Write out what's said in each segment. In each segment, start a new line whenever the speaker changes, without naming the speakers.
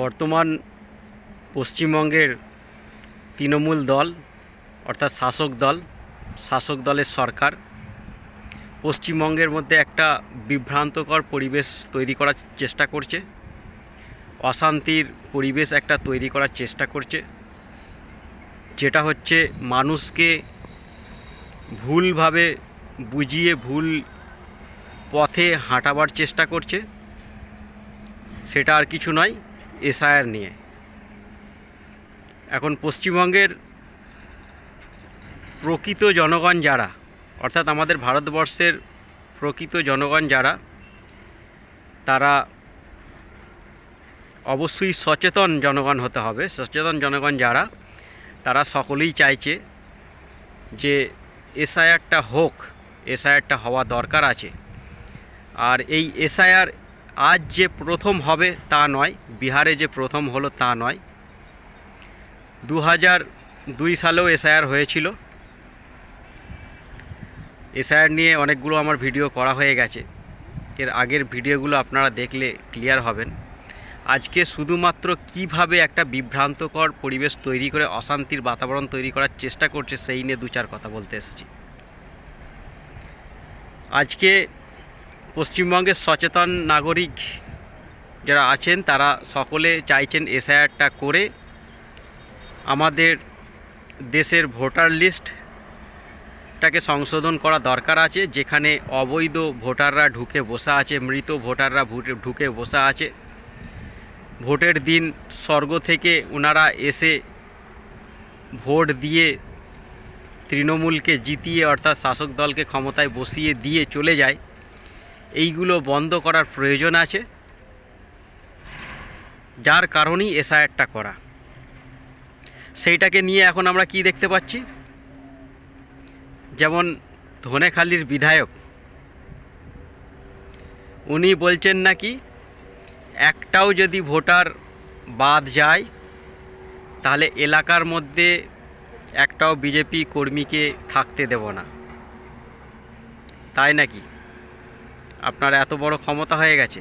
বর্তমান পশ্চিমবঙ্গের তৃণমূল দল, অর্থাৎ শাসক দল, শাসক দলের সরকার, পশ্চিমবঙ্গের মধ্যে একটা বিভ্রান্তকর পরিবেশ তৈরি করার চেষ্টা করছে, অশান্তির পরিবেশ একটা তৈরি করার চেষ্টা করছে, যেটা হচ্ছে মানুষকে ভুলভাবে বুঝিয়ে ভুল পথে হাঁটাবার চেষ্টা করছে, সেটা আর কিছু নয়। এসআইআর নিয়ে। এখন পশ্চিমবঙ্গের প্রকৃত জনগণ যারা, অর্থাৎ আমাদের ভারতবর্ষের প্রকৃত জনগণ যারা, তারা অবশ্যই সচেতন জনগণ হতে হবে। সচেতন জনগণ যারা, তারা সকলেই চাইছে যে এসআইআরটা হোক, এসআইআরটা হওয়া দরকার আছে। আর এই এসআইআর আজ যে প্রথম হবে তা নয়, বিহারে যে প্রথম হলো তা নয়। দু হাজার দুই সালেও এসআইআর হয়েছিল। এসআইআর নিয়ে অনেকগুলো আমার ভিডিও করা হয়ে গেছে। এর আগের ভিডিওগুলো আপনারা দেখলে ক্লিয়ার হবেন। আজকে শুধুমাত্র কীভাবে একটা বিভ্রান্তকর পরিবেশ তৈরি করে, অশান্তির বাতাবরণ তৈরি করার চেষ্টা করছে, সেই নিয়ে দু চার কথা বলতে এসেছি। আজকে পশ্চিমবঙ্গের সচেতন নাগরিক যারা আছেন, তারা সকলে চাইছেন এসআইআরটা করে আমাদের দেশের ভোটার লিস্টটাকে সংশোধন করা দরকার আছে, যেখানে অবৈধ ভোটাররা ঢুকে বসা আছে, মৃত ভোটাররা ভুটে- ঢুকে বসা আছে। ভোটের দিন স্বর্গ থেকে ওনারা এসে ভোট দিয়ে তৃণমূলকে জিতিয়ে, অর্থাৎ শাসক দলকে ক্ষমতায় বসিয়ে দিয়ে চলে যায়। এইগুলো বন্ধ করার প্রয়োজন আছে। যার কারণেই এসআইআরটা করা। সেইটাকে নিয়ে এখন আমরা কি দেখতে পাচ্ছি? যেমন ধনেখালির বিধায়ক, উনি বলছেন নাকি, একটাও যদি ভোটার বাদ যায়, তাহলে এলাকার মধ্যে একটাও বিজেপি কর্মীকে থাকতে দেব না। তাই নাকি? আপনার এত বড় ক্ষমতা হয়ে গেছে।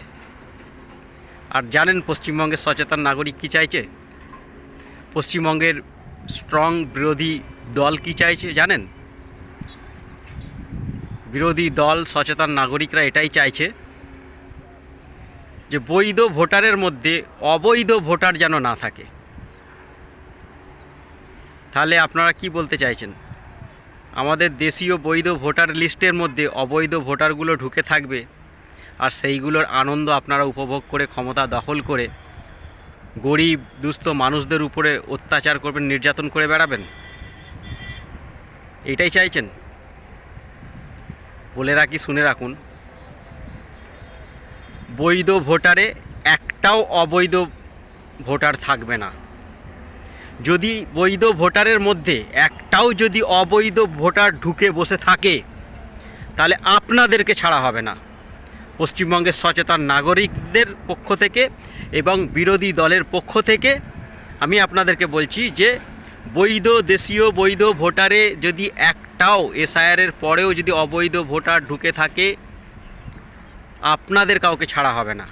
আর জানেন পশ্চিমবঙ্গের সচেতন নাগরিক কি চাইছে? পশ্চিমবঙ্গের স্ট্রং বিরোধী দল কি চাইছে জানেন? বিরোধী দল, সচেতন নাগরিকরা এটাই চাইছে যে বৈধ ভোটারের মধ্যে অবৈধ ভোটার যেন না থাকে। তাহলে আপনারা কি বলতে চাইছেন? আমাদের দেশীয় বৈধ ভোটার লিস্টের মধ্যে অবৈধ ভোটারগুলো ঢুকে থাকবে। আর সেইগুলোর আনন্দ আপনারা উপভোগ করে, ক্ষমতা দখল করে গরিব, দুস্থ মানুষদের উপরে অত্যাচার করবেন, নির্যাতন করে বেড়াবেন। এটাই চাইছেন? বলে রাখি, শুনে রাখুন। বৈধ ভোটারে একটাও অবৈধ ভোটার থাকবে না। যদি বৈধ ভোটারের মধ্যে একটাও যদি অবৈধ ভোটার ঢুকে বসে থাকে, তাহলে আপনাদেরকে ছাড়া হবে না। পশ্চিমবঙ্গের সচেতন নাগরিকদের পক্ষ থেকে এবং বিরোধী দলের পক্ষ থেকে আমি আপনাদেরকে বলছি যে, বৈধ দেশীয় বৈধ ভোটারে যদি একটাও এসআইআরের পরেও যদি অবৈধ ভোটার ঢুকে থাকে, আপনাদের কাউকে ছাড়া হবে না।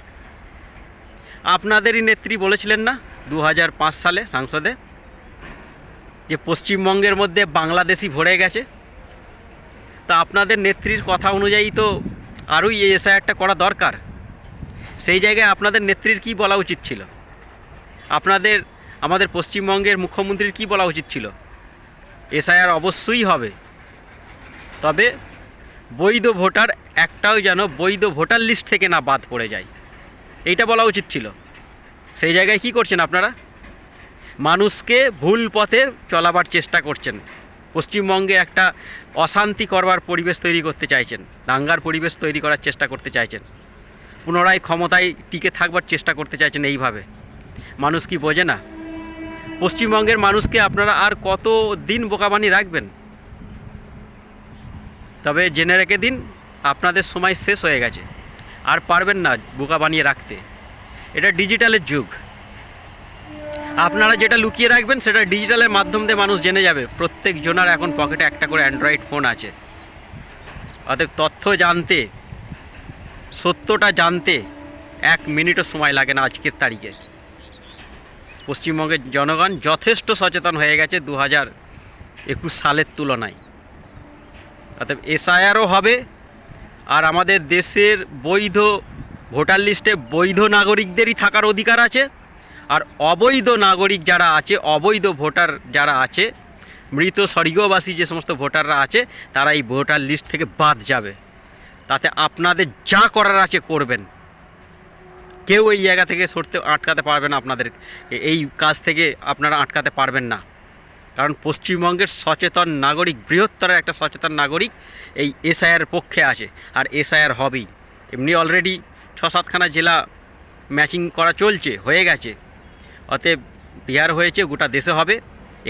আপনাদেরই নেত্রী বলেছিলেন না, দু হাজার পাঁচ সালে সংসদে যে পশ্চিমবঙ্গের মধ্যে বাংলাদেশি ভরে গেছে, তা আপনাদের নেত্রীর কথা অনুযায়ী তো আরোই এই এসআইআরটা করা দরকার। সেই জায়গায় আপনাদের নেত্রীর কি বলা উচিত ছিল? আপনাদের, আমাদের পশ্চিমবঙ্গের মুখ্যমন্ত্রীর কি বলা উচিত ছিল? এসআইআর অবশ্যই হবে। তবে বৈধ ভোটার একটাও যেন বৈধ ভোটার লিস্ট থেকে না বাদ পড়ে যায়। এইটা বলা উচিত ছিল। সেই জায়গায় কি করছেন আপনারা? মানুষকে ভুল পথে চলাবার চেষ্টা করছেন। পশ্চিমবঙ্গে একটা অশান্তি করবার পরিবেশ তৈরি করতে চাইছেন, দাঙ্গার পরিবেশ তৈরি করার চেষ্টা করতে চাইছেন। পুনরায় ক্ষমতায় টিকে থাকবার চেষ্টা করতে চাইছেন এইভাবে। মানুষ কি বোঝে না? পশ্চিমবঙ্গের মানুষকে আপনারা আর কত দিন বোকাবানি রাখবেন? তবে জেনে রেখে দিন, আপনাদের সময় শেষ হয়ে গেছে। আর পারবেন না বোকা বানিয়ে রাখতে। এটা ডিজিটালের যুগ। আপনারা যেটা লুকিয়ে রাখবেন সেটা ডিজিটালের মাধ্যম দিয়ে মানুষ জেনে যাবে। প্রত্যেক জনার এখন পকেটে একটা করে অ্যান্ড্রয়েড ফোন আছে। অতএব তথ্য জানতে, সত্যটা জানতে এক মিনিটও সময় লাগে না আজকের তারিখে। পশ্চিমবঙ্গের জনগণ যথেষ্ট সচেতন হয়ে গেছে দু হাজার একুশ সালের তুলনায়। অর্থাৎ এসআইআরও হবে আর আমাদের দেশের বৈধ ভোটার লিস্টে বৈধ নাগরিকদেরই থাকার অধিকার আছে। আর অবৈধ নাগরিক যারা আছে, অবৈধ ভোটার যারা আছে, মৃত স্বর্গীয়বাসী যে সমস্ত ভোটাররা আছে, তারা এই ভোটার লিস্ট থেকে বাদ যাবে। তাতে আপনাদের যা করার আছে করবেন। কেউ এই জায়গা থেকে সরতে আটকাতে পারবে না আপনাদের। এই কাজ থেকে আপনারা আটকাতে পারবেন না। কারণ পশ্চিমবঙ্গের সচেতন নাগরিক, বৃহত্তর একটা সচেতন নাগরিক এই এসআইআর পক্ষে আছে। আর এসআইআর হবেই। এমনি অলরেডি ছ সাতখানা জেলা ম্যাচিং করা চলছে, হয়ে গেছে। অতএব বিহার হয়েছে, গোটা দেশে হবে,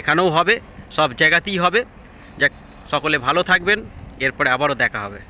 এখানেও হবে, সব জায়গাতেই হবে। যাক, সকলে ভালো থাকবেন, এরপরে আবারও দেখা হবে।